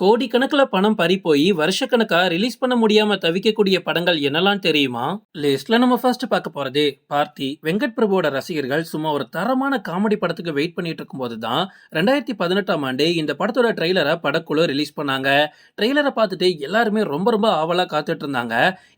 கோடிக்கணக்கில் பணம் பறி போய் வருஷக்கணக்காக ரிலீஸ் பண்ண முடியாம தவிக்கக்கூடிய படங்கள் என்னெல்லாம் தெரியுமா? லிஸ்ட்ல நம்ம ஃபர்ஸ்ட் பார்க்க போறது பார்த்தி வெங்கட் பிரபுவோட ரசிகர்கள் சும்மா ஒரு தரமான காமெடி படத்துக்கு வெயிட் பண்ணிட்டு இருக்கும்போது தான் ரெண்டாயிரத்தி பதினெட்டாம் ஆண்டு இந்த படத்தோட ட்ரெய்லரை படக்குழு ரிலீஸ் பண்ணாங்க. ட்ரெய்லரை பார்த்துட்டு எல்லாருமே ரொம்ப ரொம்ப ஆவலாக காத்துட்டு இருந்தாங்க.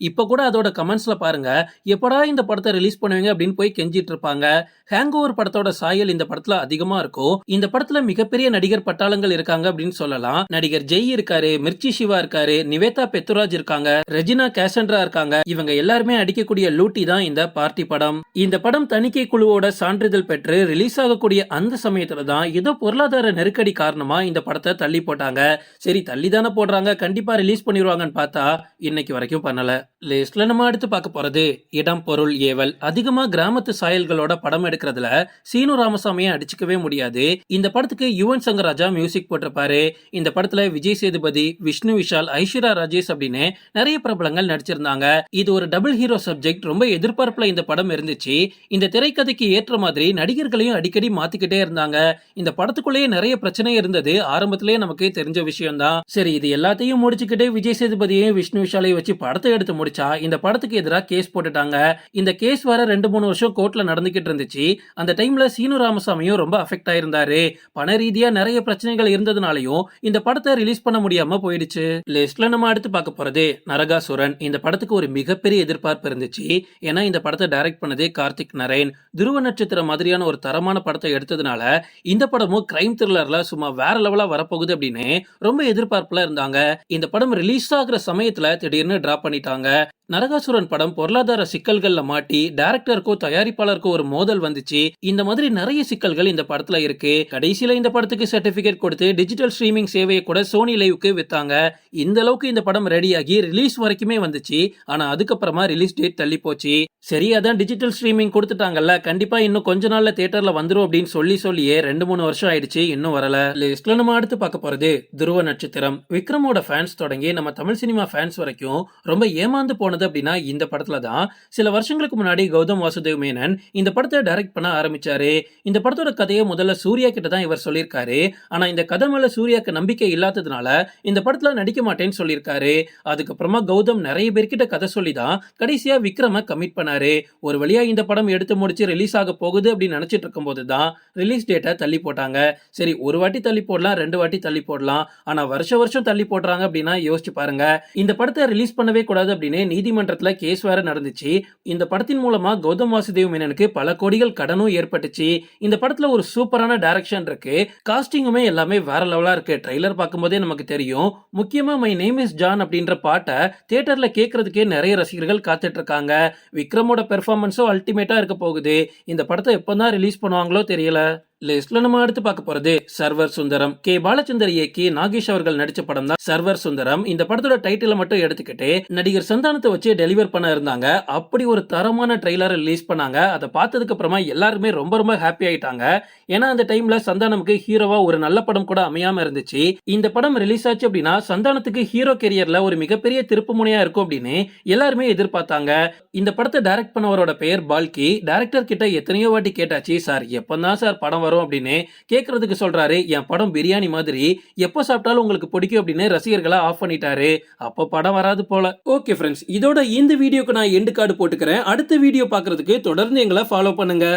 இப்போ கூட அதோட கமெண்ட்ஸ்ல பாருங்க எப்படா இந்த படத்தை ரிலீஸ் பண்ணுவீங்க அப்படின்னு போய் கெஞ்சிட்டு இருப்பாங்க. ஹேங் ஓவர் படத்தோட சாயல் இந்த படத்துல அதிகமா இருக்கும் இந்த படத்துல மிகப்பெரிய நடிகர் பட்டாளங்கள் இருக்காங்க அப்படின்னு சொல்லலாம். நடிகர் ஜெய் இருக்காரு மிர்ச்சி சிவா இருக்காரு நிவேதா பெத்துராஜ் இருக்காங்க ரெஜினா கேசண்ட்ரா இருக்காங்க. இவங்க எல்லாருமே அடிக்கக்கூடிய லூட்டி தான் இந்த பார்ட்டி படம். இந்த படம் தணிக்கை குழுவோட சான்றிதழ் பெற்று ரிலீஸ் ஆகக்கூடிய அந்த சமயத்துல தான் ஏதோ பொருளாதார நெருக்கடி காரணமா இந்த படத்தை தள்ளி போட்டாங்க. சரி தள்ளி தானே போடுறாங்க. கண்டிப்பா ரிலீஸ் பண்ணிடுவாங்கன்னு பார்த்தா இன்னைக்கு வரைக்கும் பண்ணல. லிஸ்ட்ல நம்ம அடுத்து பார்க்க போறது இடம் பொருள் ஏவல். அதிகமா கிராமத்து சாயல்களோட படம் எடுக்கிறதுல சீனு ராமசாமியை அடிச்சுக்கவே முடியாது. இந்த படத்துக்கு யுவன் சங்கர் ராஜா மியூசிக் போட்டிருப்பாரு. இந்த படத்துல விஜய் சேதுபதி விஷ்ணு விஷால் ஐஸ்வர்யா ராஜேஷ் அப்படின்னு நிறைய பிரபலங்கள் நடிச்சிருந்தாங்க. இது ஒரு டபுள் ஹீரோ சப்ஜெக்ட் ரொம்ப எதிர்பார்ப்புல இந்த படம் இருந்துச்சு. இந்த திரைக்கதைக்கு ஏற்ற மாதிரி நடிகர்களையும் அடிக்கடி மாத்திக்கிட்டே இருந்தாங்க. இந்த படத்துக்குள்ளேயே நிறைய பிரச்சனை இருந்தது. ஆரம்பத்திலேயே நமக்கு தெரிஞ்ச விஷயம் தான் சரி இது எல்லாத்தையும் முடிச்சுக்கிட்டு விஜய் சேதுபதியையும் விஷ்ணு விஷாலையும் வச்சு படத்தை எடுத்து முடிச்சா இந்த படத்துக்கு எதிராக கேஸ் போட்டுட்டாங்க. இந்த கேஸ் வர ரெண்டு மூணு வருஷம் கோர்ட்ல நடந்துகிட்டு இருந்துச்சு. அந்த டைம்ல சீனு ராமசாமியும் ரொம்ப அஃபெக்ட் ஆயிருந்தாரு. பண ரீதியா நிறைய பிரச்சனைகள் இருந்ததுனாலையும் இந்த படத்தை ரிலீஸ் பண்ண முடியாம போயிடுச்சு. லிஸ்ட்ல நம்ம அடுத்து பார்க்க போறது நரகாசுரன். இந்த படத்துக்கு ஒரு மிகப்பெரிய எதிர்பார்ப்பு இருந்துச்சு. ஏன்னா இந்த படத்தை டைரக்ட் பண்ணதே கார்த்திக் நரேன். துருவ நட்சத்திரம் மாதிரியான ஒரு தரமான படத்தை எடுத்ததுனால இந்த படமும் கிரைம் த்ரில்லர்ல சும்மா வேற லெவலா வரப்போகுது அப்படின்னு ரொம்ப எதிர்பார்ப்புல இருந்தாங்க. இந்த படம் ரிலீஸ் ஆகுற சமயத்துல திடீர்னு டிராப் பண்ணிட்டாங்க. நரகாசுரன் படம் பொருளாதார சிக்கல்கள்ல மாட்டி டைரக்டருக்கோ தயாரிப்பாளருக்கோ ஒரு மோதல் வந்துச்சு. இந்த மாதிரி நிறைய சிக்கல்கள் இந்த படத்துல இருக்கு. கடைசியில இந்த படத்துக்கு சர்டிபிகேட் கொடுத்து டிஜிட்டல் ஸ்ட்ரீமிங் சேவையை கூட சோனி லைவுக்கு வித்தாங்க. இந்த அளவுக்கு இந்த படம் ரெடியாகி ரிலீஸ் வரைக்குமே வந்துச்சு. ஆனா அதுக்கப்புறமா ரிலீஸ் டேட் தள்ளி போச்சு. சரி அதான் டிஜிட்டல் ஸ்ட்ரீமிங் கொடுத்துட்டாங்கல்ல. கண்டிப்பா இன்னும் கொஞ்ச நாள்ல தியேட்டர்ல வந்துரும் அப்படின்னு சொல்லி சொல்லியே ரெண்டு மூணு வருஷம் ஆயிடுச்சு. இன்னும் வரல. லிஸ்ட்ல நம்ம அடுத்து பார்க்க போறது துருவ நட்சத்திரம். விக்ரமோட ஃபேன்ஸ் தொடங்கி நம்ம தமிழ் சினிமா ஃபேன்ஸ் வரைக்கும் ரொம்ப ஏமாந்து போன ஆனது அப்படின்னா இந்த படத்துல தான் சில வருஷங்களுக்கு முன்னாடி கௌதம் வாசுதேவ் மேனன் இந்த படத்தை டைரக்ட் பண்ண ஆரம்பிச்சாரு. இந்த படத்தோட கதையை முதல்ல சூர்யா கிட்ட தான் இவர் சொல்லியிருக்காரு. ஆனா இந்த கதை மேல சூர்யாக்கு நம்பிக்கை இல்லாததுனால இந்த படத்துல நடிக்க மாட்டேன்னு சொல்லியிருக்காரு. அதுக்கப்புறமா கௌதம் நிறைய பேர்கிட்ட கதை சொல்லி தான் கடைசியா விக்ரம கமிட் பண்ணாரு. ஒரு வழியா இந்த படம் எடுத்து முடிச்சு ரிலீஸ் ஆக போகுது அப்படின்னு நினைச்சிட்டு இருக்கும்போது தான் ரிலீஸ் டேட்டை தள்ளி போட்டாங்க. சரி ஒரு வாட்டி தள்ளி போடலாம் ரெண்டு வாட்டி தள்ளி போடலாம். ஆனா வருஷ வருஷம் தள்ளி போடுறாங்க அப்படின்னா யோசிச்சு பாருங்க. இந்த படத்தை ரிலீஸ் பண்ணவே கூடாது அப்படின்னு நீதிமன்றத்தில் கேஸ் வேற நடந்துச்சு. இந்த படத்தின் மூலமா கௌதம் வாசுதேவ் மேனனுக்கு பல கோடிகள் கடனும் ஏற்பட்டுச்சு. இந்த படத்துல ஒரு சூப்பரான டைரக்ஷன் இருக்கு. காஸ்டிங்குமே எல்லாமே வேற லெவலா இருக்கு. ட்ரைலர் பார்க்கும்போதே நமக்கு தெரியும். முக்கியமா மை நேம் இஸ் ஜான் அப்படின்ற பாட்டை தியேட்டர்ல கேட்கறதுக்கே நிறைய ரசிகர்கள் காத்துட்டு இருக்காங்க. விக்ரமோட பெர்ஃபார்மன்ஸும் அல்டிமேட்டா இருக்க போகுது. இந்த படத்தை எப்போ தான் ரிலீஸ் பண்ணுவாங்களோ தெரியல. லிஸ்ட்ல நம்ம அடுத்து பார்க்க போறது சர்வர் சுந்தரம் கே பாலச்சந்தர் இயக்கி நாகேஷ் அவர்கள் நடிச்ச படம் தான் சர்வர் சுந்தரம். இந்த படத்தோட டைட்டில மட்டும் எடுத்துக்கிட்டு நடிகர் சந்தானத்தை வச்சு டெலிவர் பண்ண இருந்தாங்க. அப்படி ஒரு தரமான ட்ரெய்லர் ரிலீஸ் பண்ணாங்க. அதை பார்த்ததுக்கு அப்புறமா எல்லாருமே ரொம்ப ரொம்ப ஹாப்பி ஆயிட்டாங்க. ஏன்னா அந்த டைம்ல சந்தானமுக்கு ஹீரோவா ஒரு நல்ல படம் கூட அமையாம இருந்துச்சு. இந்த படம் ரிலீஸ் ஆச்சு அப்படின்னா சந்தானத்துக்கு ஹீரோ கெரியர்ல ஒரு மிகப்பெரிய திருப்பு முனையா இருக்கும் அப்படின்னு எல்லாருமே எதிர்பார்த்தாங்க. இந்த படத்தை டைரக்ட் பண்ணவரோட பெயர் பால்கி. டைரக்டர் கிட்ட எத்தனையோ வாட்டி கேட்டாச்சு சார் எப்பதான் சார் படம் வரும் அப்படின்னு கேட்கறதுக்கு சொல்றாரு என் படம் பிரியாணி மாதிரி எப்போ சாப்பிட்டாலும் உங்களுக்கு பிடிக்கும் அப்படின்னு ரசிகர்களை ஆஃப் பண்ணிட்டாரு. அப்போ படம் வராது போல. ஓகே ஃப்ரெண்ட்ஸ் இதோட இந்த வீடியோக்கு நான் எண்டு கார்டு போட்டுக்கிறேன். அடுத்த வீடியோ பார்க்கறதுக்கு தொடர்ந்து எங்களை ஃபாலோ பண்ணுங்க.